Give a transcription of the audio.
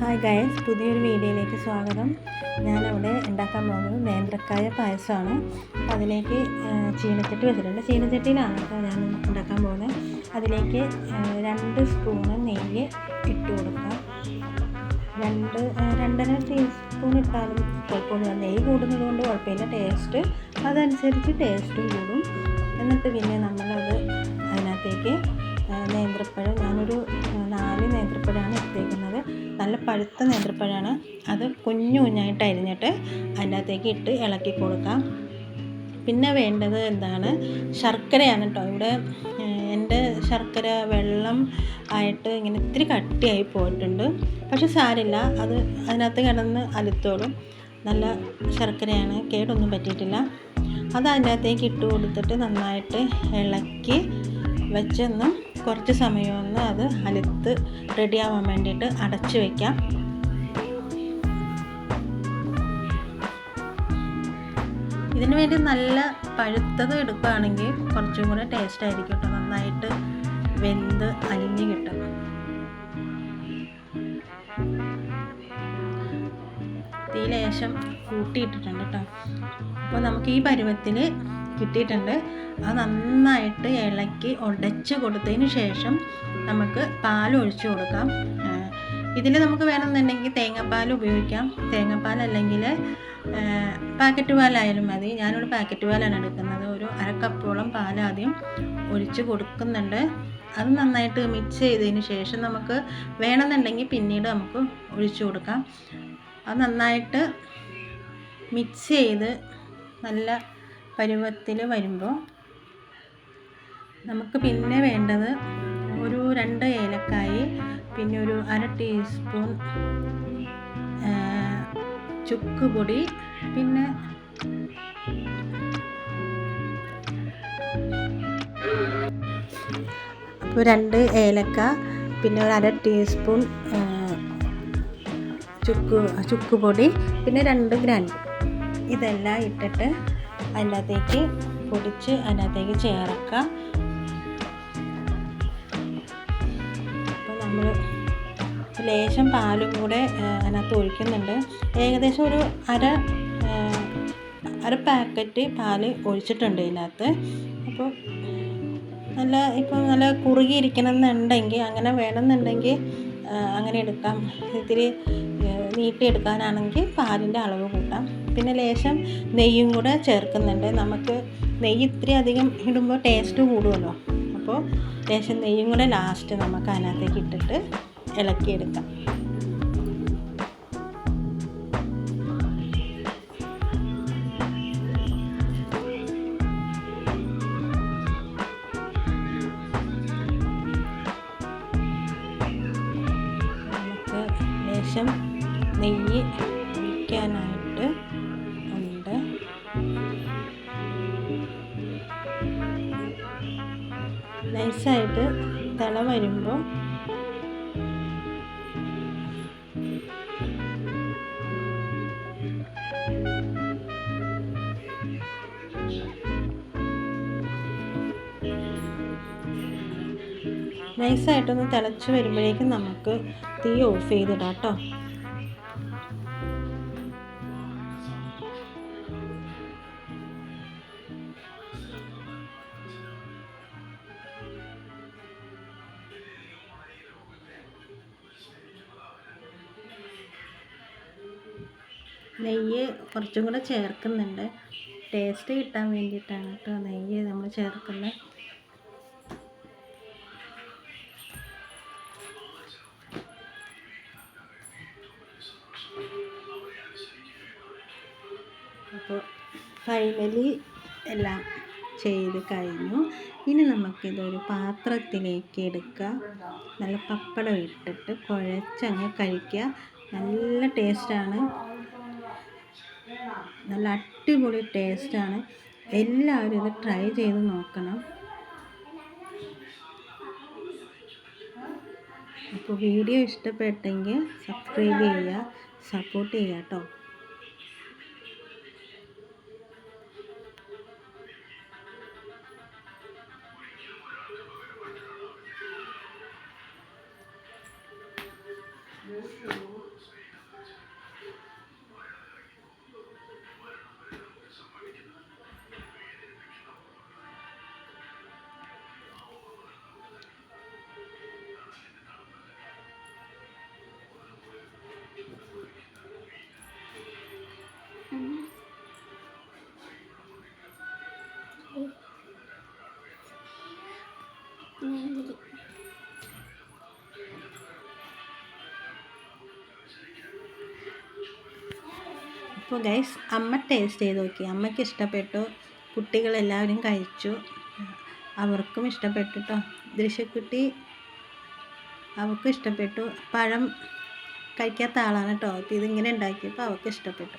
Hi guys പുതിയൊരു വീഡിയോയിലേക്ക് സ്വാഗതം. ഞാനവിടെ ഉണ്ടാക്കാൻ പോകുന്നത് നേന്ത്രക്കായ പായസമാണ്. അതിലേക്ക് ചീനച്ചട്ടി വെച്ചിട്ടുണ്ട്. ചീനച്ചട്ടിയിലാണ് ഞാൻ ഉണ്ടാക്കാൻ പോകുന്നത്. അതിലേക്ക് രണ്ട് സ്പൂണ് നെയ്യ് ഇട്ട് കൊടുക്കാം രണ്ട് രണ്ടര ടീസ്പൂൺ ഇട്ടാലും കുഴപ്പമില്ല നെയ്യ് കൂടുന്നത് കൊണ്ട് കുഴപ്പമില്ല. ടേസ്റ്റ് അതനുസരിച്ച് ടേസ്റ്റും കൂടും. എന്നിട്ട് പിന്നെ നമ്മളത് അതിനകത്തേക്ക് നേന്ത്രപ്പഴം. ഞാനൊരു നാല് നേന്ത്രപ്പഴമാണ് എടുത്തേക്കുന്നത്. നല്ല പഴുത്ത നേന്ത്രപ്പഴമാണ്. അത് കുഞ്ഞു കുഞ്ഞായിട്ട് അരിഞ്ഞിട്ട് അതിനകത്തേക്ക് ഇട്ട് ഇളക്കി കൊടുക്കാം. പിന്നെ വേണ്ടത് എന്താണ്? ശർക്കരയാണ് കേട്ടോ ഇവിടെ എന്റെ ശർക്കര വെള്ളം ആയിട്ട് ഇങ്ങനെ ഇത്തിരി കട്ടിയായി പോയിട്ടുണ്ട്. പക്ഷെ സാരില്ല അത് അതിനകത്ത് കിടന്ന് അലുത്തോളും. നല്ല ശർക്കരയാണ്. കേടൊന്നും പറ്റിയിട്ടില്ല. അത് അതിനകത്തേക്ക് ഇട്ട് കൊടുത്തിട്ട് നന്നായിട്ട് ഇളക്കി വെച്ചൊന്ന് കുറച്ച് സമയമൊന്ന് അത് അലുത്ത് റെഡിയാവാൻ വേണ്ടിയിട്ട് അടച്ച് വയ്ക്കാം ഇതിന് വേണ്ടി നല്ല പഴുത്തത് എടുക്കുകയാണെങ്കിൽ കുറച്ചും കൂടെ ടേസ്റ്റ് ആയിരിക്കും കേട്ടോ. നന്നായിട്ട് വെന്ത് അലിഞ്ഞ് കിട്ടും. തീ ലേശം കൂട്ടിയിട്ടിട്ടുണ്ട് കേട്ടോ. അപ്പോൾ നമുക്ക് ഈ പരുവത്തിൽ കിട്ടിയിട്ടുണ്ട്. അത് നന്നായിട്ട് ഇളക്കി ഉടച്ച് കൊടുത്തതിന് ശേഷം നമുക്ക് പാൽ ഒഴിച്ച് കൊടുക്കാം. ഇതിൽ നമുക്ക് വേണമെന്നുണ്ടെങ്കിൽ തേങ്ങാപ്പാൽ ഉപയോഗിക്കാം. തേങ്ങാപ്പാൽ അല്ലെങ്കിൽ പാക്കറ്റ് പാലായാലും മതി. ഞാനിവിടെ പാക്കറ്റ് പാലാണ് എടുക്കുന്നത്. ഒരു അരക്കപ്പോളം കപ്പോളം പാൽ ആദ്യം ഒഴിച്ച് കൊടുക്കുന്നുണ്ട്. അത് നന്നായിട്ട് മിക്സ് ചെയ്തതിന് ശേഷം നമുക്ക് വേണമെന്നുണ്ടെങ്കിൽ പിന്നീട് നമുക്ക് ഒഴിച്ചു കൊടുക്കാം. അത് നന്നായിട്ട് മിക്സ് ചെയ്ത് നല്ല പരുവത്തിൽ വരുമ്പോൾ നമുക്ക് പിന്നെ വേണ്ടത് ഒരു രണ്ട് ഏലക്കായി പിന്നെ ഒരു അര ടീസ്പൂൺ ചുക്ക് പൊടി പിന്നെ അപ്പോൾ രണ്ട് ഏലക്ക പിന്നെ ഒരു അര ടീസ്പൂൺ ചുക്ക് ചുക്ക് പൊടി പിന്നെ രണ്ട് ഗ്രാമ്പ്. ഇതെല്ലാം ഇട്ടിട്ട് അതിനകത്തേക്ക് പൊടിച്ച് അതിനകത്തേക്ക് ചേർക്കാം. അപ്പോൾ നമ്മൾ ലേശം പാലും കൂടെ അതിനകത്ത് ഒഴിക്കുന്നുണ്ട്. ഏകദേശം ഒരു അര അര പാക്കറ്റ് പാൽ ഒഴിച്ചിട്ടുണ്ട് ഇതിനകത്ത്. അപ്പോൾ നല്ല ഇപ്പോൾ നല്ല കുറുകിയിരിക്കണം എന്നുണ്ടെങ്കിൽ അങ്ങനെ വേണമെന്നുണ്ടെങ്കിൽ അങ്ങനെ എടുക്കാം. ഇത്തിരി നീട്ടിയെടുക്കാനാണെങ്കിൽ പാലിന്റെ അളവ് കൂട്ടാം. പിന്നെ ലേശം നെയ്യും കൂടെ ചേർക്കുന്നുണ്ട്. നമുക്ക് നെയ്യ് ഇത്തിരി അധികം ഇടുമ്പോൾ ടേസ്റ്റ് കൂടുമല്ലോ അപ്പോൾ ലേശം നെയ്യും കൂടെ ലാസ്റ്റ് നമുക്ക് അതിനകത്തേക്ക് ഇട്ടിട്ട് ഇളക്കിയെടുക്കാം. ലേശം നെയ്യ് ഒഴിക്കാനായിട്ട് ഉണ്ട്. നൈസായിട്ട് തിള വരുമ്പോൾ നൈസായിട്ടൊന്ന് തിളച്ച് വരുമ്പോഴേക്കും നമുക്ക് തീ ഓഫ് ചെയ്തിടാം കേട്ടോ. നെയ്യ് കുറച്ചും കൂടെ ചേർക്കുന്നുണ്ട്. ടേസ്റ്റ് കിട്ടാൻ വേണ്ടിയിട്ടാണ് കേട്ടോ നെയ്യ് നമ്മൾ ചേർക്കുന്നത്. ഫൈനലി എല്ലാം ചെയ്ത് കഴിഞ്ഞു. ഇനി നമുക്കിതൊരു പാത്രത്തിലേക്ക് എടുക്കുക നല്ല പപ്പടം ഇട്ടിട്ട് കുഴച്ചങ്ങ് കഴിക്കുക. നല്ല ടേസ്റ്റാണ്. നല്ല അടിപൊളി ടേസ്റ്റാണ്. എല്ലാവരും ഇത് ട്രൈ ചെയ്ത് നോക്കണം. അപ്പോൾ വീഡിയോ ഇഷ്ടപ്പെട്ടെങ്കിൽ സബ്സ്ക്രൈബ് ചെയ്യുക സപ്പോർട്ട് ചെയ്യുക കേട്ടോ. 刘是如。അപ്പോൾ ഗൈസ് അമ്മ ടേസ്റ്റ് ചെയ്ത് നോക്കി. അമ്മയ്ക്ക് ഇഷ്ടപ്പെട്ടു. കുട്ടികളെല്ലാവരും കഴിച്ചു. അവർക്കും ഇഷ്ടപ്പെട്ടു കേട്ടോ ദൃശ്യക്കുട്ടി അവർക്കും ഇഷ്ടപ്പെട്ടു. പഴം കഴിക്കാത്ത ആളാണ് കേട്ടോ അപ്പോൾ ഇതിങ്ങനെ ഉണ്ടാക്കിയപ്പോൾ അവർക്ക് ഇഷ്ടപ്പെട്ടു.